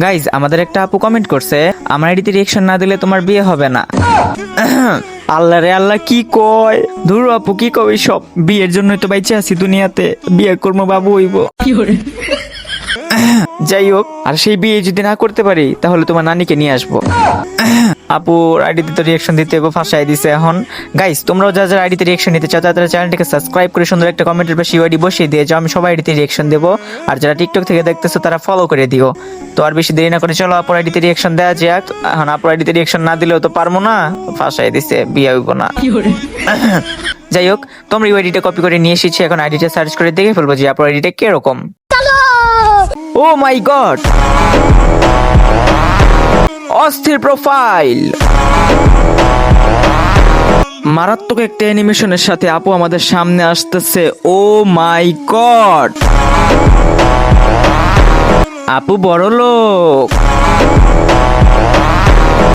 Guys আমাদের একটা আপু কমেন্ট করছে, আমার আইডিতে রিয়েকশন না দিলে তোমার বিয়ে হবে না। আল্লাহ রে আল্লাহ কি কয়? ধুর আপু, কি কবে সব বিয়ের জন্যই তো বাইচে আছি দুনিয়াতে, বিয়ে করব, বাবু হইব। যাই হোক আর সেই বিয়ে যদি না করতে পারি তাহলে তোমার নানিকে নিয়ে আসব। আপুর আইডিতে তো রিয়েকশন দিতে হবে ফাঁসাই দিছে এখন। গাইস তোমরাও যা যারা আইডিতে রিয়েকশন নিতে চাও তারা চ্যানেলটিকে সাবস্ক্রাইব করে সুন্দর একটা কমেন্টের পাশে আইডি বসিয়ে দিয়ে যাও আমি সবাই আইডিতে রিয়েকশন দেবো। আর যারা টিকটক থেকে দেখতেছো তারা ফলো করে দিও। তো আর বেশি দেরি না করে চলো আপুর আইডিতে রিয়েকশন দেওয়া যাক। এখন আপুর আইডিতে রিয়েকশন না দিলেও তো পারব না ফাঁসাই দিছে বিয়ে হইব না। যাই হোক তোমরা এই আইডিটা কপি করে নিয়ে এসেছি এখন আইডিটা সার্চ করে দেখে ফেলব যে আপুর আইডিটা কীরকম। ও মাই গড অস্থির প্রোফাইল মারাত্মক একটা অ্যানিমেশনের সাথে আপু আমাদের সামনে আসতেছে। ও মাই গড আপু বড় লোক